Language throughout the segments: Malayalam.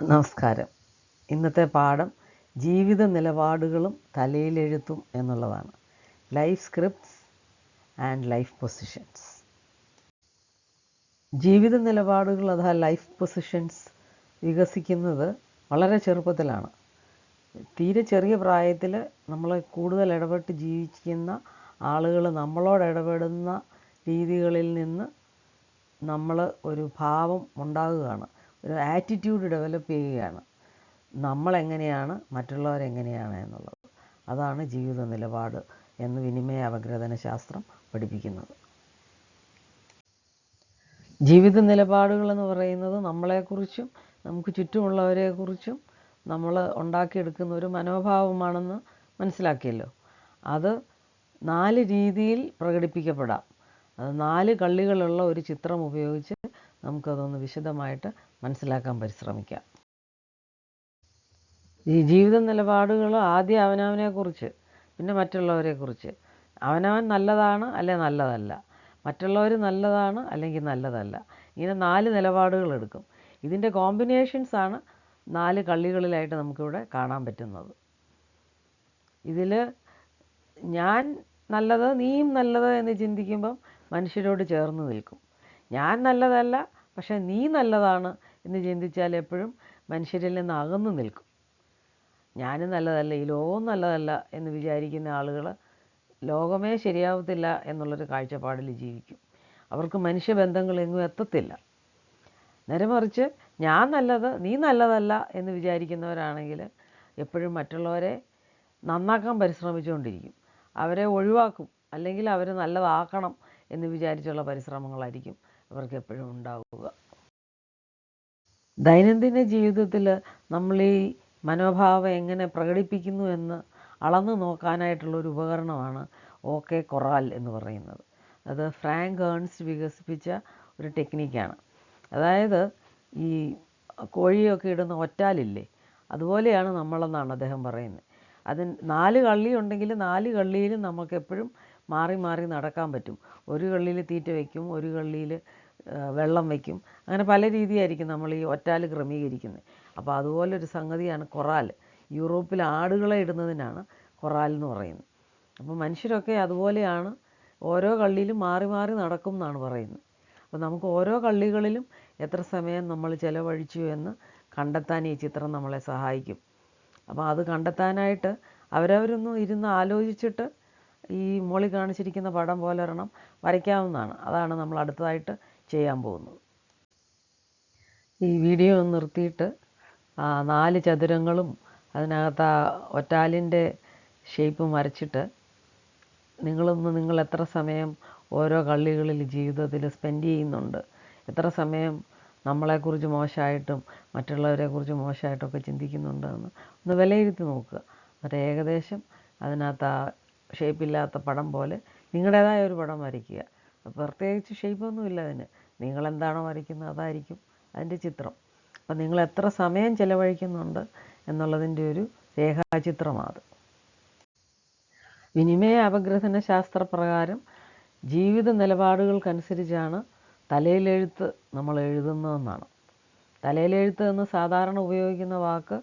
നമസ്കാരം. ഇന്നത്തെ പാഠം ജീവിത നിലപാടുകളും തലയിലെഴുത്തും എന്നുള്ളതാണ്. Life scripts and life positions ജീവിത നിലപാടുകൾ അഥവാ ലൈഫ് പൊസിഷൻസ് വികസിക്കുന്നത് വളരെ ചെറുപ്പത്തിലാണ്. തീരെ ചെറിയ പ്രായത്തിൽ നമ്മൾ കൂടുതൽ ഇടപെട്ട് ജീവിക്കുന്ന ആളുകൾ നമ്മളോട് ഇടപെടുന്ന രീതികളിൽ നിന്ന് നമ്മൾ ഒരു ഭാവം ഉണ്ടാകുകയാണ്. ഒരു ആറ്റിറ്റ്യൂഡ് ഡെവലപ്പ് ചെയ്യുകയാണ്. നമ്മളെങ്ങനെയാണ് മറ്റുള്ളവരെങ്ങനെയാണ് എന്നുള്ളത്. അതാണ് ജീവിത നിലപാട് എന്ന് വിനിമയ അവഗ്രഥന ശാസ്ത്രം പഠിപ്പിക്കുന്നത്. ജീവിത നിലപാടുകൾ എന്ന് പറയുന്നത് നമ്മളെക്കുറിച്ചും നമുക്ക് ചുറ്റുമുള്ളവരെക്കുറിച്ചും നമ്മൾ ഉണ്ടാക്കിയെടുക്കുന്ന ഒരു മനോഭാവമാണെന്ന് മനസ്സിലാക്കിയല്ലോ. അത് നാല് രീതിയിൽ പ്രകടിപ്പിക്കപ്പെടാം. അത് നാല് കള്ളികളുള്ള ഒരു ചിത്രം ഉപയോഗിച്ച് നമുക്കതൊന്ന് വിശദമായിട്ട് മനസ്സിലാക്കാൻ പരിശ്രമിക്കാം. ഈ ജീവിത നിലപാടുകൾ ആദ്യം അവനവനെക്കുറിച്ച് പിന്നെ മറ്റുള്ളവരെക്കുറിച്ച് അവനവൻ നല്ലതാണ് അല്ലെ നല്ലതല്ല? മറ്റുള്ളവർ നല്ലതാണ് അല്ലെങ്കിൽ നല്ലതല്ല? ഇങ്ങനെ നാല് നിലപാടുകൾ എടുക്കും. ഇതിന്റെ കോമ്പിനേഷൻസ് ആണ് നാല് കള്ളികളിലായിട്ട് നമുക്കിവിടെ കാണാൻ പറ്റുന്നത്. ഇതിൽ ഞാൻ നല്ലത് നീയും നല്ലത് എന്ന് ചിന്തിക്കുമ്പം മനുഷ്യരോട് ചേർന്ന് നിൽക്കും. ഞാൻ നല്ലതല്ല പക്ഷേ നീ നല്ലതാണ് എന്ന് ചിന്തിച്ചാൽ എപ്പോഴും മനുഷ്യരിൽ നിന്ന് അകന്നു നിൽക്കും. ഞാനും നല്ലതല്ല ഈ ലോകം നല്ലതല്ല എന്ന് വിചാരിക്കുന്ന ആളുകൾ ലോകമേ ശരിയാവത്തില്ല എന്നുള്ളൊരു കാഴ്ചപ്പാടിൽ ജീവിക്കും. അവർക്ക് മനുഷ്യബന്ധങ്ങൾ എങ്ങും എത്തത്തില്ല. നേരെമറിച്ച് ഞാൻ നല്ലത് നീ നല്ലതല്ല എന്ന് വിചാരിക്കുന്നവരാണെങ്കിൽ എപ്പോഴും മറ്റുള്ളവരെ നന്നാക്കാൻ പരിശ്രമിച്ചുകൊണ്ടിരിക്കും. അവരെ ഒഴിവാക്കും അല്ലെങ്കിൽ അവർ നല്ലതാക്കണം എന്ന് വിചാരിച്ചുള്ള പരിശ്രമങ്ങളായിരിക്കും അവർക്ക് എപ്പോഴും ഉണ്ടാവുക. ദൈനംദിന ജീവിതത്തിൽ നമ്മൾ ഈ മനോഭാവം എങ്ങനെ പ്രകടിപ്പിക്കുന്നു എന്ന് അളന്നു നോക്കാനായിട്ടുള്ള ഒരു ഉപകരണമാണ് ഓക്കെ കൊറാൽ എന്ന് പറയുന്നത്. അത് ഫ്രാങ്ക് ഏൺസ് വികസിപ്പിച്ച ഒരു ടെക്നിക്കാണ്. അതായത് ഈ കോഴിയൊക്കെ ഇടുന്ന ഒറ്റാലില്ലേ അതുപോലെയാണ് നമ്മളെന്നാണ് അദ്ദേഹം പറയുന്നത്. അതിന് നാല് കള്ളി ഉണ്ടെങ്കിൽ നാല് കള്ളിയിലും നമുക്കെപ്പോഴും മാറി മാറി നടക്കാൻ പറ്റും. ഒരു കള്ളിയിൽ തീറ്റ വയ്ക്കും ഒരു കള്ളിയിൽ വെള്ളം വയ്ക്കും. അങ്ങനെ പല രീതിയായിരിക്കും നമ്മൾ ഈ ഒറ്റാൽ ക്രമീകരിക്കുന്നത്. അപ്പോൾ അതുപോലൊരു സംഗതിയാണ് കൊറാൽ. യൂറോപ്പിൽ ആടുകളെ ഇടുന്നതിനാണ് കൊറാൽ എന്ന് പറയുന്നത്. അപ്പോൾ മനുഷ്യരൊക്കെ അതുപോലെയാണ്. ഓരോ കള്ളിയിലും മാറി മാറി നടക്കും എന്നാണ് പറയുന്നത്. അപ്പോൾ നമുക്ക് ഓരോ കള്ളികളിലും എത്ര സമയം നമ്മൾ ചിലവഴിച്ചു എന്ന് കണ്ടെത്താൻ ഈ ചിത്രം നമ്മളെ സഹായിക്കും. അപ്പോൾ അത് കണ്ടെത്താനായിട്ട് അവരവരൊന്നും ഇരുന്ന് ആലോചിച്ചിട്ട് ഈ മോളി കാണിച്ചിരിക്കുന്ന പടം പോലെ ഒരെണ്ണം വരയ്ക്കാവുന്നതാണ്. അതാണ് നമ്മൾ അടുത്തതായിട്ട് ചെയ്യാൻ പോകുന്നത് ഈ വീഡിയോ നിർത്തിയിട്ട് നാല് ചതുരങ്ങളും അതിനകത്ത് ആ ഒറ്റാലിന്റെ ഷേപ്പും വരച്ചിട്ട് നിങ്ങളൊന്ന് നിങ്ങൾ എത്ര സമയം ഓരോ കള്ളികളിൽ ജീവിതത്തിൽ സ്പെൻഡ് ചെയ്യുന്നുണ്ട് എത്ര സമയം നമ്മളെക്കുറിച്ച് മോശമായിട്ടും മറ്റുള്ളവരെക്കുറിച്ച് മോശമായിട്ടൊക്കെ ചിന്തിക്കുന്നുണ്ടെന്ന് ഒന്ന് വിലയിരുത്തി നോക്കുക. എന്നിട്ട് ഏകദേശം അതിനകത്ത് ആ ഷേപ്പില്ലാത്ത പടം പോലെ നിങ്ങളുടേതായ ഒരു പടം വരയ്ക്കുക. പ്രത്യേകിച്ച് ഷേപ്പൊന്നുമില്ല അതിന്. നിങ്ങളെന്താണോ വരയ്ക്കുന്നത് അതായിരിക്കും അതിന്റെ ചിത്രം. അപ്പം നിങ്ങൾ എത്ര സമയം ചിലവഴിക്കുന്നുണ്ട് എന്നുള്ളതിന്റെ ഒരു രേഖാചിത്രമാണ് വിനിമയ അപഗ്രഥന ശാസ്ത്രപ്രകാരം ജീവിത നിലപാടുകൾക്കനുസരിച്ചാണ് തലയിലെഴുത്ത് നമ്മൾ എഴുതുന്നതെന്നാണ്. തലയിലെഴുത്ത് എന്ന് സാധാരണ ഉപയോഗിക്കുന്ന വാക്ക്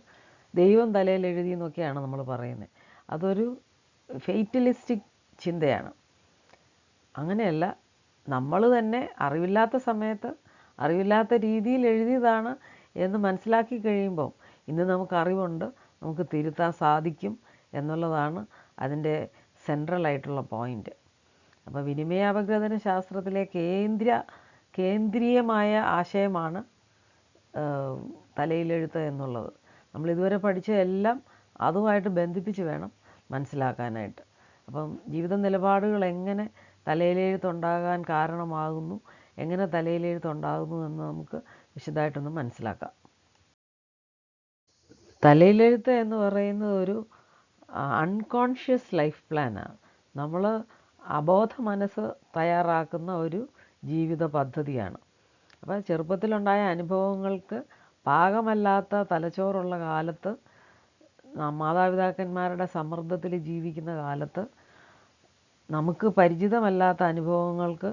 ദൈവം തലയിൽ എഴുതി എന്നൊക്കെയാണ് നമ്മൾ പറയുന്നത് അതൊരു ഫെയ്റ്റലിസ്റ്റിക് ചിന്തയാണ്. അങ്ങനെയല്ല നമ്മൾ തന്നെ അറിവില്ലാത്ത സമയത്ത് അറിവില്ലാത്ത രീതിയിൽ എഴുതിയതാണ് എന്ന് മനസ്സിലാക്കി കഴിയുമ്പം ഇന്ന് നമുക്ക് അറിവുണ്ട് നമുക്ക് തിരുത്താൻ സാധിക്കും എന്നുള്ളതാണ് അതിന്റെ സെൻട്രൽ ആയിട്ടുള്ള പോയിന്റ് അപ്പോൾ വിനിമയാപഗ്രഥന ശാസ്ത്രത്തിലെ കേന്ദ്ര കേന്ദ്രീയമായ ആശയമാണ് തലയിലെഴുത്ത് എന്നുള്ളത്. നമ്മൾ ഇതുവരെ പഠിച്ച എല്ലാം അതുമായിട്ട് ബന്ധിപ്പിച്ച് വേണം മനസ്സിലാക്കാനായിട്ട്. അപ്പം ജീവിത നിലപാടുകൾ എങ്ങനെ തലയിലെഴുത്തുണ്ടാകാൻ കാരണമാകുന്നു. എങ്ങനെ തലയിലെഴുത്തുണ്ടാകുന്നു എന്ന് നമുക്ക് വിശദമായിട്ടൊന്ന് മനസ്സിലാക്കാം. തലയിലെഴുത്ത് എന്ന് പറയുന്നത് ഒരു അൺകോൺഷ്യസ് ലൈഫ് പ്ലാനാണ് നമ്മൾ അബോധ മനസ്സ് തയ്യാറാക്കുന്ന ഒരു ജീവിത പദ്ധതിയാണ്. അപ്പോൾ ചെറുപ്പത്തിലുണ്ടായ അനുഭവങ്ങൾക്ക് പാകമല്ലാത്ത തലച്ചോറുള്ള കാലത്ത് മാതാപിതാക്കന്മാരുടെ സമ്മർദ്ദത്തിൽ ജീവിക്കുന്ന കാലത്ത് നമുക്ക് പരിചിതമല്ലാത്ത അനുഭവങ്ങൾക്ക്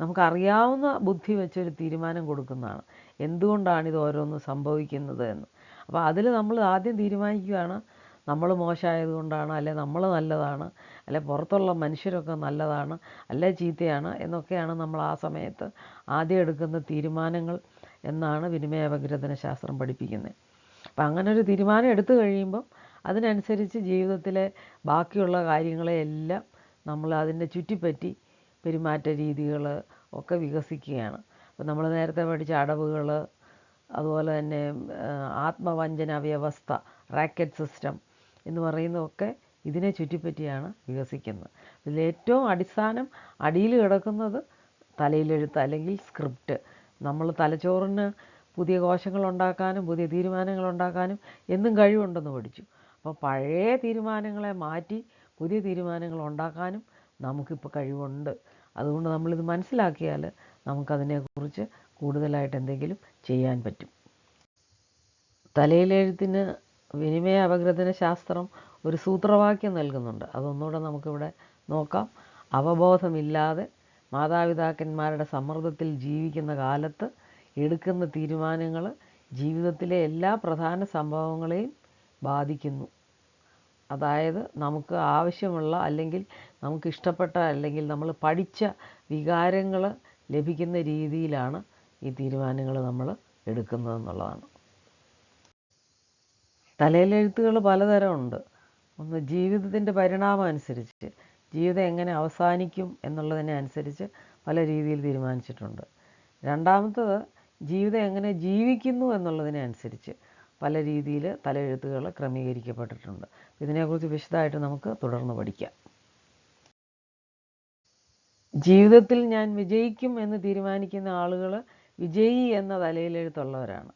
നമുക്കറിയാവുന്ന ബുദ്ധി വെച്ചൊരു തീരുമാനം കൊടുക്കുന്നതാണ്. എന്തുകൊണ്ടാണ് ഇത് ഓരോന്ന് സംഭവിക്കുന്നത് എന്ന്. അപ്പോൾ അതിൽ നമ്മൾ ആദ്യം തീരുമാനിക്കുകയാണ് നമ്മൾ മോശമായതുകൊണ്ടാണ് അല്ലെ നമ്മൾ നല്ലതാണ് അല്ലെ പുറത്തുള്ള മനുഷ്യരൊക്കെ നല്ലതാണ് അല്ലെ ചീത്തയാണ് എന്നൊക്കെയാണ് നമ്മൾ ആ സമയത്ത് ആദ്യം എടുക്കുന്ന തീരുമാനങ്ങൾ എന്നാണ് വിനിമയ അപഗ്രഥന ശാസ്ത്രം പഠിപ്പിക്കുന്നത് അപ്പം അങ്ങനെ ഒരു തീരുമാനം എടുത്തു കഴിയുമ്പം അതിനനുസരിച്ച് ജീവിതത്തിലെ ബാക്കിയുള്ള കാര്യങ്ങളെയെല്ലാം നമ്മൾ അതിനെ ചുറ്റിപ്പറ്റി പെരുമാറ്റ രീതികൾ ഒക്കെ വികസിക്കുകയാണ്. അപ്പം നമ്മൾ നേരത്തെ പഠിച്ച അടവുകൾ അതുപോലെ തന്നെ ആത്മവഞ്ചന വ്യവസ്ഥ റാക്കറ്റ് സിസ്റ്റം എന്ന് പറയുന്നതൊക്കെ ഇതിനെ ചുറ്റിപ്പറ്റിയാണ് വികസിക്കുന്നത്. ഇതിലേറ്റവും അടിസ്ഥാനം അടിയിൽ കിടക്കുന്നത് തലയിലെഴുത്ത് അല്ലെങ്കിൽ സ്ക്രിപ്റ്റ്. നമ്മൾ തലച്ചോറിന് പുതിയ കോശങ്ങൾ ഉണ്ടാക്കാനും പുതിയ തീരുമാനങ്ങൾ ഉണ്ടാക്കാനും എന്നും കഴിവുണ്ടെന്ന് പഠിച്ചു. അപ്പോൾ പഴയ തീരുമാനങ്ങളെ മാറ്റി പുതിയ തീരുമാനങ്ങൾ ഉണ്ടാക്കാനും നമുക്കിപ്പോൾ കഴിവുണ്ട്. അതുകൊണ്ട് നമ്മളിത് മനസ്സിലാക്കിയാൽ നമുക്കതിനെക്കുറിച്ച് കൂടുതലായിട്ട് എന്തെങ്കിലും ചെയ്യാൻ പറ്റും. തലയിലെഴുത്തിന് വിനിമയ അപഗ്രഥന ശാസ്ത്രം ഒരു സൂത്രവാക്യം നൽകുന്നുണ്ട്. അതൊന്നുകൂടെ നമുക്കിവിടെ നോക്കാം. അവബോധമില്ലാതെ മാതാപിതാക്കന്മാരുടെ സമ്മർദ്ദത്തിൽ ജീവിക്കുന്ന കാലത്ത് എടുക്കുന്ന തീരുമാനങ്ങൾ ജീവിതത്തിലെ എല്ലാ പ്രധാന സംഭവങ്ങളെയും ബാധിക്കുന്നു. അതായത് നമുക്ക് ആവശ്യമുള്ള അല്ലെങ്കിൽ നമുക്ക് ഇഷ്ടപ്പെട്ട അല്ലെങ്കിൽ നമ്മൾ പഠിച്ച വികാരങ്ങൾ ലഭിക്കുന്ന രീതിയിലാണ് ഈ തീരുമാനങ്ങൾ നമ്മൾ എടുക്കുന്നത് എന്നുള്ളതാണ്. തലയിലെഴുത്തുകൾ പലതരമുണ്ട്. ഒന്ന് ജീവിതത്തിന്റെ പരിണാമം അനുസരിച്ച് ജീവിതം എങ്ങനെ അവസാനിക്കും എന്നുള്ളതിനെ അനുസരിച്ച് പല രീതിയിൽ തീരുമാനിച്ചിട്ടുണ്ട്. രണ്ടാമത്തത് ജീവിതം എങ്ങനെ ജീവിക്കുന്നു എന്നുള്ളതിനെ അനുസരിച്ച് പല രീതിയിൽ തലയെഴുത്തുകൾ ക്രമീകരിക്കപ്പെട്ടിട്ടുണ്ട്. ഇതിനെക്കുറിച്ച് വിശദമായിട്ട് നമുക്ക് തുടർന്ന് പഠിക്കാം. ജീവിതത്തിൽ ഞാൻ വിജയിക്കും എന്ന് തീരുമാനിക്കുന്ന ആളുകൾ വിജയി എന്ന തലയിലെഴുത്തുള്ളവരാണ്.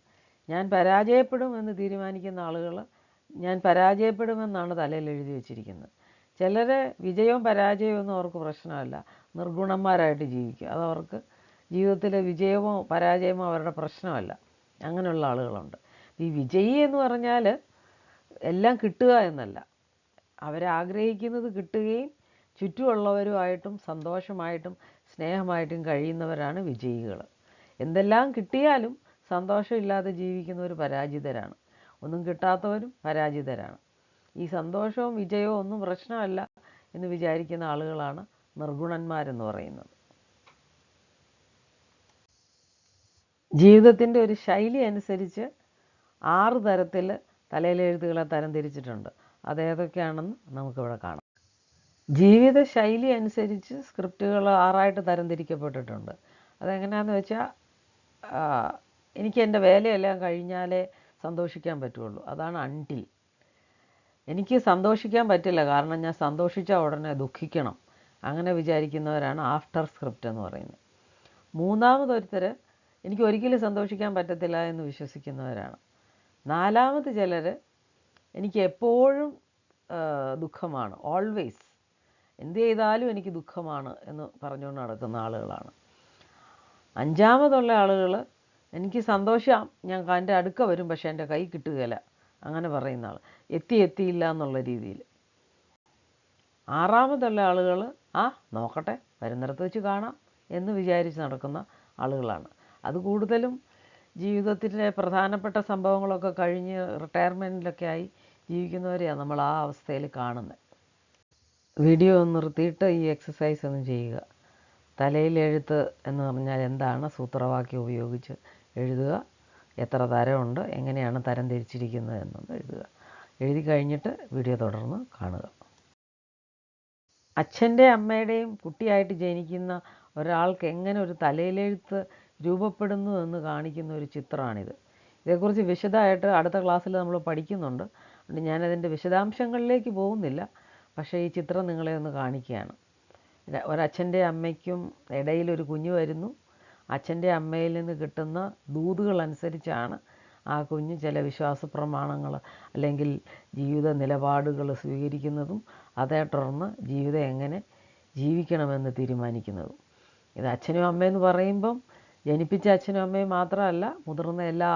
ഞാൻ പരാജയപ്പെടും എന്ന് തീരുമാനിക്കുന്ന ആളുകൾ ഞാൻ പരാജയപ്പെടുമെന്നാണ് തലയിൽ എഴുതി വെച്ചിരിക്കുന്നത്. ചിലരെ വിജയവും പരാജയവും ഒന്നും അവർക്ക് പ്രശ്നമല്ല. നിർഗുണന്മാരായിട്ട് ജീവിക്കും അതവർക്ക് ജീവിതത്തിലെ വിജയമോ പരാജയമോ അവരുടെ പ്രശ്നമല്ല. അങ്ങനെയുള്ള ആളുകളുണ്ട്. ഈ വിജയി എന്ന് പറഞ്ഞാൽ എല്ലാം കിട്ടുക എന്നല്ല. അവരാഗ്രഹിക്കുന്നത് കിട്ടുകയും ചുറ്റുമുള്ളവരുമായിട്ടും സന്തോഷമായിട്ടും സ്നേഹമായിട്ടും കഴിയുന്നവരാണ് വിജയികൾ എന്തെല്ലാം കിട്ടിയാലും സന്തോഷമില്ലാതെ ജീവിക്കുന്നവർ പരാജിതരാണ്. ഒന്നും കിട്ടാത്തവരും പരാജിതരാണ്. ഈ സന്തോഷവും വിജയവും ഒന്നും പ്രശ്നമല്ല എന്ന് വിചാരിക്കുന്ന ആളുകളാണ് നിർഗുണന്മാരെന്ന് പറയുന്നത്. ജീവിതത്തിന്റെ ഒരു ശൈലി അനുസരിച്ച് ആറ് തരത്തിൽ തലയിലെഴുത്തുകളെ തരംതിരിച്ചിട്ടുണ്ട്. അതേതൊക്കെയാണെന്ന് നമുക്കിവിടെ കാണാം. ജീവിത ശൈലി അനുസരിച്ച് സ്ക്രിപ്റ്റുകൾ ആറായിട്ട് തരംതിരിക്കപ്പെട്ടിട്ടുണ്ട്. അതെങ്ങനെയാണെന്ന് വെച്ചാൽ എനിക്ക് എന്റെ വേലയെല്ലാം കഴിഞ്ഞാലേ സന്തോഷിക്കാൻ പറ്റുള്ളൂ. അതാണ് അൺടിൽ എനിക്ക് സന്തോഷിക്കാൻ പറ്റില്ല കാരണം ഞാൻ സന്തോഷിച്ച ഉടനെ ദുഃഖിക്കണം. അങ്ങനെ വിചാരിക്കുന്നവരാണ് ആഫ്റ്റർ സ്ക്രിപ്റ്റ് എന്ന് പറയുന്നത്. മൂന്നാമതൊരുത്തർ എനിക്ക് ഒരിക്കലും സന്തോഷിക്കാൻ പറ്റത്തില്ല എന്ന് വിശ്വസിക്കുന്നവരാണ്. നാലാമത് ചിലർ എനിക്ക് എപ്പോഴും ദുഃഖമാണ്. ഓൾവേസ് എന്ത് ചെയ്താലും എനിക്ക് ദുഃഖമാണ് എന്ന് പറഞ്ഞുകൊണ്ട് നടക്കുന്ന ആളുകളാണ്. അഞ്ചാമതുള്ള ആളുകൾ എനിക്ക് സന്തോഷം ഞാൻ എന്റെ അടുക്ക വരും പക്ഷേ എന്റെ കൈ കിട്ടുകയില്ല അങ്ങനെ പറയുന്ന ആൾ എത്തി എത്തിയില്ല എന്നുള്ള രീതിയിൽ ആറാമതുള്ള ആളുകൾ ആ നോക്കട്ടെ വരുന്നിടത്ത് വെച്ച് കാണാം എന്ന് വിചാരിച്ച് നടക്കുന്ന ആളുകളാണ്. അത് കൂടുതലും ജീവിതത്തിലെ പ്രധാനപ്പെട്ട സംഭവങ്ങളൊക്കെ കഴിഞ്ഞ് റിട്ടയർമെന്റിലൊക്കെ ആയി ജീവിക്കുന്നവരെയാണ് നമ്മൾ ആ അവസ്ഥയിൽ കാണുന്നത്. വീഡിയോ നിർത്തിയിട്ട് ഈ എക്സസൈസ് ഒന്നും ചെയ്യുക. തലയിൽ എഴുത്ത് എന്ന് പറഞ്ഞാൽ എന്താണ്? സൂത്രവാക്യം ഉപയോഗിച്ച് എഴുതുക. എത്ര തരമുണ്ട്? എങ്ങനെയാണ് തരം തിരിച്ചിരിക്കുന്നത് എന്നൊന്ന് എഴുതുക. എഴുതി കഴിഞ്ഞിട്ട് വീഡിയോ തുടർന്ന് കാണുക. അച്ഛന്റെ അമ്മയുടെയും കുട്ടിയായിട്ട് ജനിക്കുന്ന ഒരാൾക്ക് എങ്ങനെ ഒരു തലയിലെഴുത്ത് രൂപപ്പെടുന്നു എന്ന് കാണിക്കുന്ന ഒരു ചിത്രമാണിത്. ഇതേക്കുറിച്ച് വിശദമായിട്ട് അടുത്ത ക്ലാസ്സിൽ നമ്മൾ പഠിക്കുന്നുണ്ട്. അതുകൊണ്ട് ഞാനതിന്റെ വിശദാംശങ്ങളിലേക്ക് പോകുന്നില്ല. പക്ഷേ ഈ ചിത്രം നിങ്ങളെ ഒന്ന് കാണിക്കുകയാണ്. ഒരച്ഛന്റെ അമ്മയ്ക്കും ഇടയിൽ ഒരു കുഞ്ഞ് വരുന്നു. അച്ഛന്റെ അമ്മയിൽ നിന്ന് കിട്ടുന്ന ദൂതുകൾ അനുസരിച്ചാണ് ആ കുഞ്ഞ് ചില വിശ്വാസ പ്രമാണങ്ങൾ അല്ലെങ്കിൽ ജീവിത നിലപാടുകൾ സ്വീകരിക്കുന്നതും അതേ തുടർന്ന് ജീവിതം എങ്ങനെ ജീവിക്കണമെന്ന് തീരുമാനിക്കുന്നതും. ഇത് അച്ഛനും അമ്മയെന്ന് പറയുമ്പം ജനിപ്പിച്ച അച്ഛനും അമ്മയും മാത്രമല്ല മുതിർന്ന എല്ലാ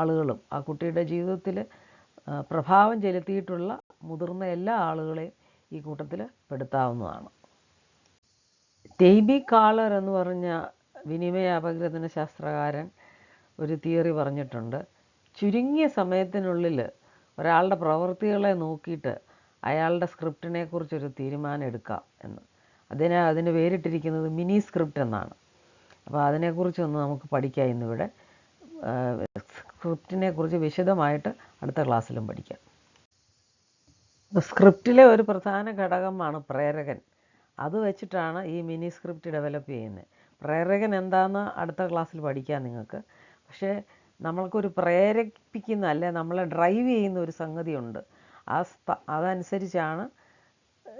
ആളുകളും. ആ കുട്ടിയുടെ ജീവിതത്തിൽ പ്രഭാവം ചെലുത്തിയിട്ടുള്ള മുതിർന്ന എല്ലാ ആളുകളെയും ഈ കൂട്ടത്തിൽ പെടുത്താവുന്നതാണ്. ടേബി കാളർ എന്ന് പറഞ്ഞ വിനിമയ അപഗ്രഥന ശാസ്ത്രകാരൻ ഒരു തിയറി പറഞ്ഞിട്ടുണ്ട്. ചുരുങ്ങിയ സമയത്തിനുള്ളിൽ ഒരാളുടെ പ്രവൃത്തികളെ നോക്കിയിട്ട് അയാളുടെ സ്ക്രിപ്റ്റിനെ കുറിച്ചൊരു തീരുമാനം എടുക്കാം എന്ന്. അതിനെ അതിന് പേരിട്ടിരിക്കുന്നത് മിനി സ്ക്രിപ്റ്റ് എന്നാണ്. അപ്പോൾ അതിനെക്കുറിച്ചൊന്ന് നമുക്ക് പഠിക്കാം ഇന്നിവിടെ. സ്ക്രിപ്റ്റിനെ കുറിച്ച് വിശദമായിട്ട് അടുത്ത ക്ലാസ്സിലും പഠിക്കാം. സ്ക്രിപ്റ്റിലെ ഒരു പ്രധാന ഘടകമാണ് പ്രേരകൻ. അത് വെച്ചിട്ടാണ് ഈ മിനി സ്ക്രിപ്റ്റ് ഡെവലപ്പ് ചെയ്യുന്നത്. പ്രേരകൻ എന്താണെന്ന് അടുത്ത ക്ലാസ്സിൽ പഠിക്കാം നിങ്ങൾക്ക്. പക്ഷേ നമ്മൾക്കൊരു പ്രേരിപ്പിക്കുന്ന അല്ലെ നമ്മളെ ഡ്രൈവ് ചെയ്യുന്ന ഒരു സംഗതിയുണ്ട്. ആ അതനുസരിച്ചാണ്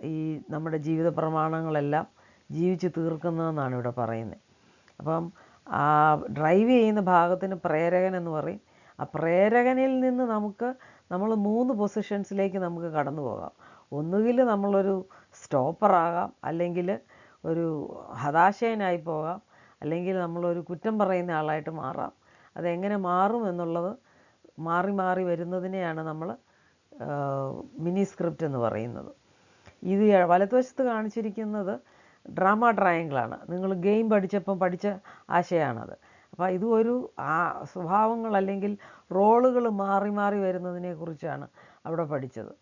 ഈ നമ്മുടെ ജീവിത പ്രമാണങ്ങളെല്ലാം ജീവിച്ച് തീർക്കുന്നതെന്നാണ് ഇവിടെ പറയുന്നത്. അപ്പം ആ ഡ്രൈവ് ചെയ്യുന്ന ഭാഗത്തിന് പ്രേരകൻ എന്ന് പറയും. ആ പ്രേരകനിൽ നിന്ന് നമുക്ക് നമ്മൾ മൂന്ന് പൊസിഷൻസിലേക്ക് നമുക്ക് കടന്നു പോകാം. ഒന്നുകിൽ നമ്മളൊരു സ്റ്റോപ്പറാകാം അല്ലെങ്കിൽ ഒരു ഹതാശയനായി പോകാം അല്ലെങ്കിൽ നമ്മളൊരു കുറ്റം പറയുന്ന ആളായിട്ട് മാറാം. അതെങ്ങനെ മാറും എന്നുള്ളത് മാറി മാറി വരുന്നതിനെയാണ് നമ്മൾ മിനി സ്ക്രിപ്റ്റ് എന്ന് പറയുന്നത്. ഇത് വലതുവശത്ത് കാണിച്ചിരിക്കുന്നത് ഡ്രാമ ട്രയാങ്കിളാണ്. നിങ്ങൾ ഗെയിം പഠിച്ചപ്പം പഠിച്ച ആശയമാണത് അപ്പോൾ ഇതും ഒരു ആ സ്വഭാവങ്ങൾ അല്ലെങ്കിൽ റോളുകൾ മാറി മാറി വരുന്നതിനെ കുറിച്ചാണ് അവിടെ പഠിച്ചത്.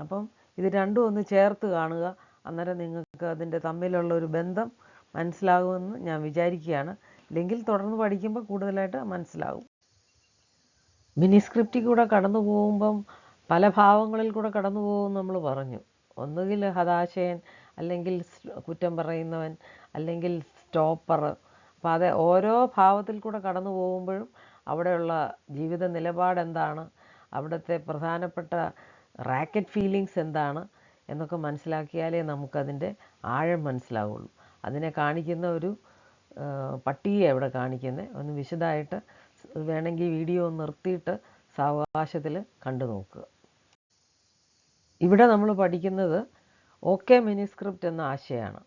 അപ്പം ഇത് രണ്ടും ഒന്ന് ചേർത്ത് കാണുക. അന്നേരം നിങ്ങൾക്ക് അതിന്റെ തമ്മിലുള്ള ഒരു ബന്ധം മനസ്സിലാകുമെന്ന് ഞാൻ വിചാരിക്കുകയാണ്. ഇല്ലെങ്കിൽ തുടർന്ന് പഠിക്കുമ്പോൾ കൂടുതലായിട്ട് മനസ്സിലാകും. മിനി സ്ക്രിപ്റ്റിൽ കൂടെ കടന്നു പോകുമ്പം പല ഭാവങ്ങളിൽ കൂടെ കടന്നു പോകും നമ്മൾ പറഞ്ഞു. ഒന്നുകിൽ ഹതാശയൻ അല്ലെങ്കിൽ കുറ്റം പറയുന്നവൻ അല്ലെങ്കിൽ സ്റ്റോപ്പർ. അപ്പോൾ അത് ഓരോ ഭാവത്തിൽ കൂടെ കടന്നു പോകുമ്പോഴും അവിടെയുള്ള ജീവിത നിലപാടെന്താണ് അവിടുത്തെ പ്രധാനപ്പെട്ട റാക്കറ്റ് ഫീലിങ്സ് എന്താണ്? എന്നൊക്കെ മനസ്സിലാക്കിയാലേ നമുക്കതിന്റെ ആഴം മനസ്സിലാവുള്ളൂ. അതിനെ കാണിക്കുന്ന ഒരു പട്ടിയെ അവിടെ കാണിക്കുന്നത് ഒന്ന് വിശദമായിട്ട് വേണമെങ്കിൽ വീഡിയോ നിർത്തിയിട്ട് സാവകാശത്തിൽ കണ്ടു നോക്കുക ഇവിടെ നമ്മൾ പഠിക്കുന്നത് ഓക്കെ മിനിസ്ക്രിപ്റ്റ് എന്ന ആശയമാണ്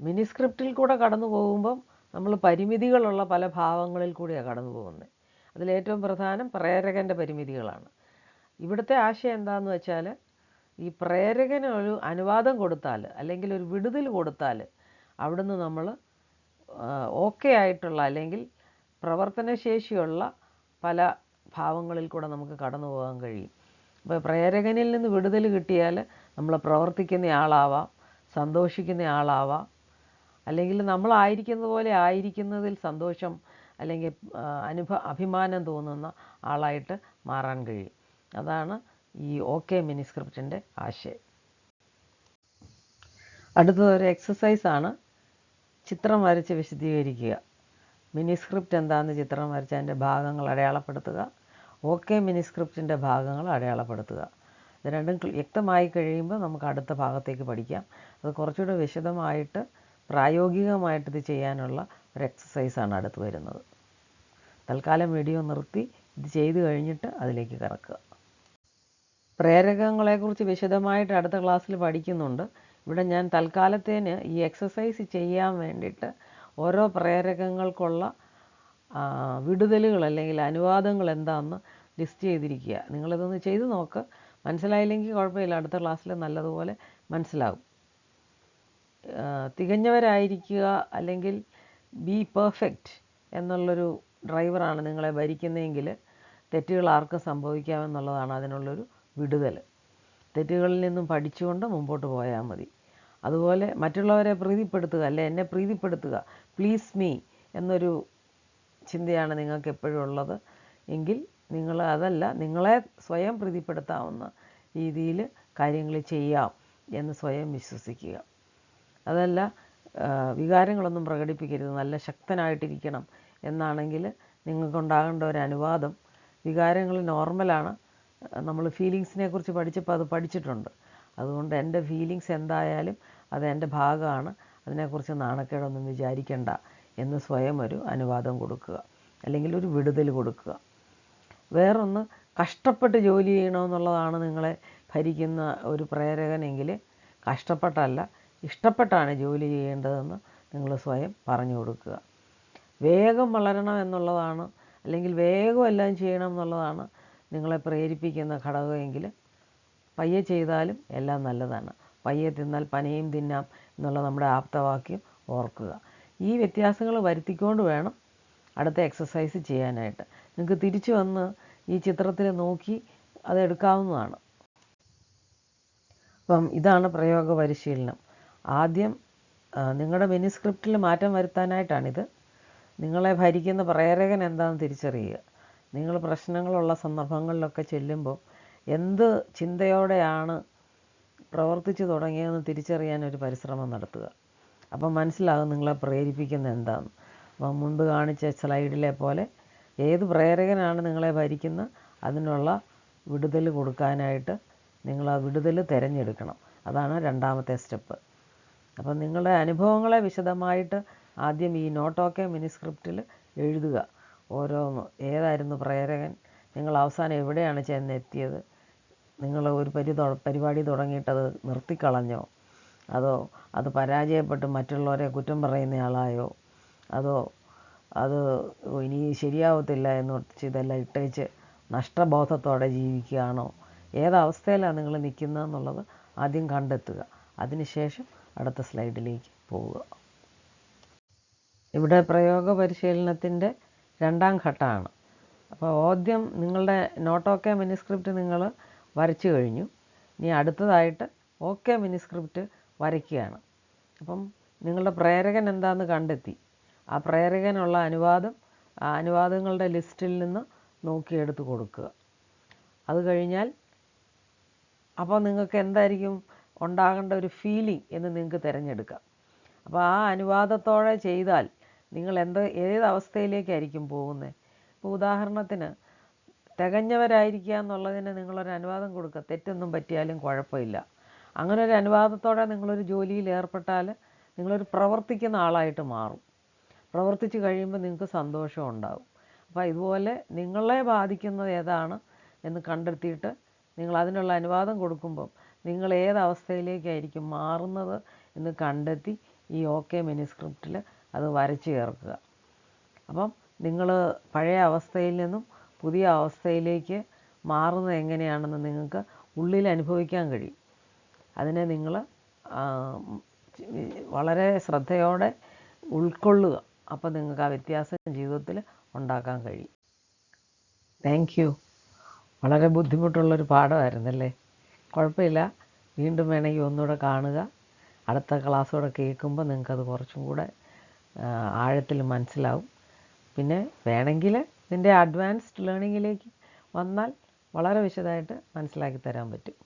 മിനിസ്ക്രിപ്റ്റിൽ കൂടെ കടന്നു പോകുമ്പം നമ്മൾ പരിമിതികളുള്ള പല ഭാവങ്ങളിൽ കൂടിയാണ് കടന്നു പോകുന്നത് അതിലേറ്റവും പ്രധാനം പ്രേരകന്റെ പരിമിതികളാണ്. ഇവിടുത്തെ ആശയം എന്താണെന്ന് വെച്ചാൽ ഈ പ്രേരകന് ഒരു അനുവാദം കൊടുത്താൽ അല്ലെങ്കിൽ ഒരു വിടുതൽ കൊടുത്താൽ അവിടുന്ന് നമ്മൾ ഓക്കെ ആയിട്ടുള്ള അല്ലെങ്കിൽ പ്രവർത്തനശേഷിയുള്ള പല ഭാവങ്ങളിൽ കൂടെ നമുക്ക് കടന്നു പോകാൻ കഴിയും. അപ്പോൾ പ്രേരകനിൽ നിന്ന് വിടുതൽ കിട്ടിയാൽ നമ്മൾ പ്രവർത്തിക്കുന്ന ആളാവാം സന്തോഷിക്കുന്ന ആളാവാം അല്ലെങ്കിൽ നമ്മളായിരിക്കുന്ന പോലെ ആയിരിക്കുന്നതിൽ സന്തോഷം അല്ലെങ്കിൽ അനുഭ അഭിമാനം തോന്നുന്ന ആളായിട്ട് മാറാൻ കഴിയും. അതാണ് ഈ ഓക്കെ മിനിസ്ക്രിപ്റ്റിന്റെ ആശയം. അടുത്തത് ഒരു എക്സസൈസാണ് ചിത്രം വരച്ച് വിശദീകരിക്കുക. മിനിസ്ക്രിപ്റ്റ് എന്താണെന്ന് ചിത്രം വരച്ച് അതിന്റെ ഭാഗങ്ങൾ അടയാളപ്പെടുത്തുക. ഓക്കെ മിനിസ്ക്രിപ്റ്റിന്റെ ഭാഗങ്ങൾ അടയാളപ്പെടുത്തുക. ഇത് രണ്ടും വ്യക്തമായി കഴിയുമ്പോൾ നമുക്ക് അടുത്ത ഭാഗത്തേക്ക് പഠിക്കാം. അത് കുറച്ചുകൂടെ വിശദമായിട്ട് പ്രായോഗികമായിട്ട് ഇത് ചെയ്യാനുള്ള ഒരു എക്സസൈസാണ് അടുത്ത് വരുന്നത്. തൽക്കാലം വീഡിയോ നിർത്തി ഇത് ചെയ്തു കഴിഞ്ഞിട്ട് അതിലേക്ക് കിടക്കുക. പ്രേരകങ്ങളെക്കുറിച്ച് വിശദമായിട്ട് അടുത്ത ക്ലാസ്സിൽ പഠിക്കുന്നുണ്ട്. ഇവിടെ ഞാൻ തൽക്കാലത്തേന് ഈ എക്സസൈസ് ചെയ്യാൻ വേണ്ടിയിട്ട് ഓരോ പ്രേരകങ്ങൾക്കുള്ള വിടുതലുകൾ അല്ലെങ്കിൽ അനുവാദങ്ങൾ എന്താണെന്ന് ലിസ്റ്റ് ചെയ്തിരിക്കുക. നിങ്ങളിതൊന്ന് ചെയ്തു നോക്ക്. മനസ്സിലായില്ലെങ്കിൽ കുഴപ്പമില്ല. അടുത്ത ക്ലാസ്സിൽ നല്ലതുപോലെ മനസ്സിലാവും. തികഞ്ഞവരായിരിക്കുക അല്ലെങ്കിൽ ബി പെർഫെക്റ്റ് എന്നുള്ളൊരു ഡ്രൈവറാണ് നിങ്ങളെ ഭരിക്കുന്നതെങ്കിൽ തെറ്റുകൾ ആർക്കും സംഭവിക്കാമെന്നുള്ളതാണ് അതിനുള്ളൊരു വിടുതൽ. തെറ്റുകളിൽ നിന്നും പഠിച്ചുകൊണ്ട് മുമ്പോട്ട് പോയാൽ മതി. അതുപോലെ മറ്റുള്ളവരെ പ്രീതിപ്പെടുത്തുക അല്ലെ എന്നെ പ്രീതിപ്പെടുത്തുക. പ്ലീസ് മീ എന്നൊരു ചിന്തയാണ് നിങ്ങൾക്ക് എപ്പോഴും ഉള്ളത്. എങ്കിൽ നിങ്ങൾ അതല്ല നിങ്ങളെ സ്വയം പ്രീതിപ്പെടുത്താവുന്ന രീതിയിൽ കാര്യങ്ങൾ ചെയ്യാം എന്ന് സ്വയം വിശ്വസിക്കുക. അതല്ല വികാരങ്ങളൊന്നും പ്രകടിപ്പിക്കരുത്. നല്ല ശക്തനായിട്ടിരിക്കണം എന്നാണെങ്കിൽ നിങ്ങൾക്കുണ്ടാകേണ്ട ഒരു അനുവാദം വികാരങ്ങൾ നോർമലാണ് നമ്മൾ ഫീലിങ്സിനെ കുറിച്ച് പഠിച്ചപ്പോൾ അത് പഠിച്ചിട്ടുണ്ട്. അതുകൊണ്ട് എന്റെ ഫീലിങ്സ് എന്തായാലും അത് എന്റെ ഭാഗമാണ്. അതിനെക്കുറിച്ച് നാണക്കേടൊന്നും വിചാരിക്കേണ്ട എന്ന് സ്വയം ഒരു അനുവാദം കൊടുക്കുക. അല്ലെങ്കിൽ ഒരു വിടുതൽ കൊടുക്കുക. വേറൊന്ന് കഷ്ടപ്പെട്ട് ജോലി ചെയ്യണമെന്നുള്ളതാണ് നിങ്ങളെ ഭരിക്കുന്ന ഒരു പ്രേരകനെങ്കിൽ കഷ്ടപ്പെട്ടല്ല ഇഷ്ടപ്പെട്ടാണ് ജോലി ചെയ്യേണ്ടതെന്ന് നിങ്ങൾ സ്വയം പറഞ്ഞു കൊടുക്കുക. വേഗം വളരണം എന്നുള്ളതാണ് അല്ലെങ്കിൽ വേഗം എല്ലാം ചെയ്യണം എന്നുള്ളതാണ് നിങ്ങളെ പ്രേരിപ്പിക്കുന്ന ഘടകമെങ്കിൽ പയ്യെ ചെയ്താലും എല്ലാം നല്ലതാണ്. പയ്യെ തിന്നാൽ പനയും തിന്നാം എന്നുള്ള നമ്മുടെ ആപ്തവാക്യം ഓർക്കുക. ഈ വ്യത്യാസങ്ങൾ വരുത്തിക്കൊണ്ട് വേണം അടുത്ത എക്സസൈസ് ചെയ്യാനായിട്ട്. നിങ്ങൾക്ക് തിരിച്ചു വന്ന് ഈ ചിത്രത്തിൽ നോക്കി അതെടുക്കാവുന്നതാണ് അപ്പം ഇതാണ് പ്രയോഗ പരിശീലനം ആദ്യം നിങ്ങളുടെ മിനിസ്ക്രിപ്റ്റിൽ മാറ്റം വരുത്താനായിട്ടാണിത്. നിങ്ങളെ ഭരിക്കുന്ന പ്രേരകൻ എന്താണെന്ന് തിരിച്ചറിയുക. നിങ്ങൾ പ്രശ്നങ്ങളുള്ള സന്ദർഭങ്ങളിലൊക്കെ ചെല്ലുമ്പോൾ എന്ത് ചിന്തയോടെയാണ് പ്രവർത്തിച്ചു തുടങ്ങിയതെന്ന് തിരിച്ചറിയാൻ ഒരു പരിശ്രമം നടത്തുക. അപ്പം മനസ്സിലാകും നിങ്ങളെ പ്രേരിപ്പിക്കുന്ന എന്താണെന്ന്. അപ്പം മുൻപ് കാണിച്ച സ്ലൈഡിലെ പോലെ ഏത് പ്രേരകനാണ് നിങ്ങളെ ഭരിക്കുന്ന അതിനുള്ള വിടുതൽ കൊടുക്കാനായിട്ട് നിങ്ങൾ ആ വിടുതൽ തിരഞ്ഞെടുക്കണം. അതാണ് രണ്ടാമത്തെ സ്റ്റെപ്പ്. അപ്പം നിങ്ങളുടെ അനുഭവങ്ങളെ വിശദമായിട്ട് ആദ്യം ഈ നോട്ടോക്കെ മിനിസ്ക്രിപ്റ്റിൽ എഴുതുക. ഓരോ ഏതായിരുന്നു പ്രേരകൻ? നിങ്ങൾ അവസാനം എവിടെയാണ് ചെന്നെത്തിയത്? നിങ്ങൾ ഒരു പരി പരിപാടി തുടങ്ങിയിട്ട് അത് നിർത്തിക്കളഞ്ഞോ? അതോ അത് പരാജയപ്പെട്ട് മറ്റുള്ളവരെ കുറ്റം പറയുന്നയാളായോ അതോ അത് ഇനി ശരിയാവത്തില്ല എന്ന് വെച്ച് ഇതെല്ലാം ഇട്ടേച്ച് നഷ്ടബോധത്തോടെ ജീവിക്കുകയാണോ? ഏതവസ്ഥയിലാണ് നിങ്ങൾ നിൽക്കുന്നതെന്നുള്ളത് ആദ്യം കണ്ടെത്തുക. അതിനുശേഷം അടുത്ത സ്ലൈഡിലേക്ക് പോവുക. ഇവിടെ പ്രയോഗ പരിശീലനത്തിന്റെ രണ്ടാം ഘട്ടമാണ്. അപ്പോൾ ആദ്യം നിങ്ങളുടെ നോട്ടോക്കെ മിനിസ്ക്രിപ്റ്റ് നിങ്ങൾ വരച്ചു കഴിഞ്ഞു. ഇനി അടുത്തതായിട്ട് ഓക്കെ മിനിസ്ക്രിപ്റ്റ് വരയ്ക്കുകയാണ്. അപ്പം നിങ്ങളുടെ പ്രേരകൻ എന്താണെന്ന് കണ്ടെത്തി. ആ പ്രേരകനുള്ള അനുവാദം അനുവാദങ്ങളുടെ ലിസ്റ്റിൽ നിന്ന് നോക്കിയെടുത്ത് കൊടുക്കുക. അത് കഴിഞ്ഞാൽ അപ്പോൾ നിങ്ങൾക്ക് എന്തായിരിക്കും ഉണ്ടാകേണ്ട ഒരു ഫീലിംഗ് എന്ന് നിങ്ങൾക്ക് തിരഞ്ഞെടുക്കാം. അപ്പോൾ ആ അനുവാദത്തോടെ ചെയ്താൽ നിങ്ങൾ എന്ത് ഏത് അവസ്ഥയിലേക്കായിരിക്കും പോകുന്നത് ഇപ്പോൾ ഉദാഹരണത്തിന് തികഞ്ഞവരായിരിക്കുക എന്നുള്ളതിന് നിങ്ങളൊരു അനുവാദം കൊടുക്കുക. തെറ്റൊന്നും പറ്റിയാലും കുഴപ്പമില്ല. അങ്ങനെ ഒരു അനുവാദത്തോടെ നിങ്ങളൊരു ജോലിയിൽ ഏർപ്പെട്ടാൽ നിങ്ങളൊരു പ്രവർത്തിക്കുന്ന ആളായിട്ട് മാറും. പ്രവർത്തിച്ച് കഴിയുമ്പോൾ നിങ്ങൾക്ക് സന്തോഷം ഉണ്ടാവും. അപ്പോൾ ഇതുപോലെ നിങ്ങളെ ബാധിക്കുന്നത് ഏതാണ് എന്ന് കണ്ടെത്തിയിട്ട് നിങ്ങൾ അതിനുള്ള അനുവാദം കൊടുക്കുമ്പം നിങ്ങൾ ഏത് അവസ്ഥയിലേക്കായിരിക്കും മാറുന്നത് എന്ന് കണ്ടെത്തി ഈ ഓക്കെ മെനിസ്ക്രിപ്റ്റിൽ അത് വരച്ച് ചേർക്കുക. അപ്പം നിങ്ങൾ പഴയ അവസ്ഥയിൽ നിന്നും പുതിയ അവസ്ഥയിലേക്ക് മാറുന്നത് എങ്ങനെയാണെന്ന് നിങ്ങൾക്ക് ഉള്ളിൽ അനുഭവിക്കാൻ കഴിയും. അതിനെ നിങ്ങൾ വളരെ ശ്രദ്ധയോടെ ഉൾക്കൊള്ളുക. അപ്പോൾ നിങ്ങൾക്ക് ആ വ്യത്യാസം ജീവിതത്തിൽ ഉണ്ടാക്കാൻ കഴിയും. താങ്ക് യു വളരെ ബുദ്ധിമുട്ടുള്ളൊരു പാഠമായിരുന്നല്ലേ? കുഴപ്പമില്ല. വീണ്ടും വേണമെങ്കിൽ ഒന്നുകൂടെ കാണുക. അടുത്ത ക്ലാസ്സോടെ കേൾക്കുമ്പോൾ നിങ്ങൾക്കത് കുറച്ചും കൂടെ ആഴത്തിൽ മനസ്സിലാവും. പിന്നെ വേണമെങ്കിൽ ഇതിന്റെ അഡ്വാൻസ്ഡ് ലേണിങ്ങിലേക്ക് വന്നാൽ വളരെ വിശദമായിട്ട് മനസ്സിലാക്കി തരാൻ പറ്റും.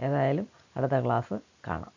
ഏതായാലും അടുത്ത ക്ലാസ് കാണാം.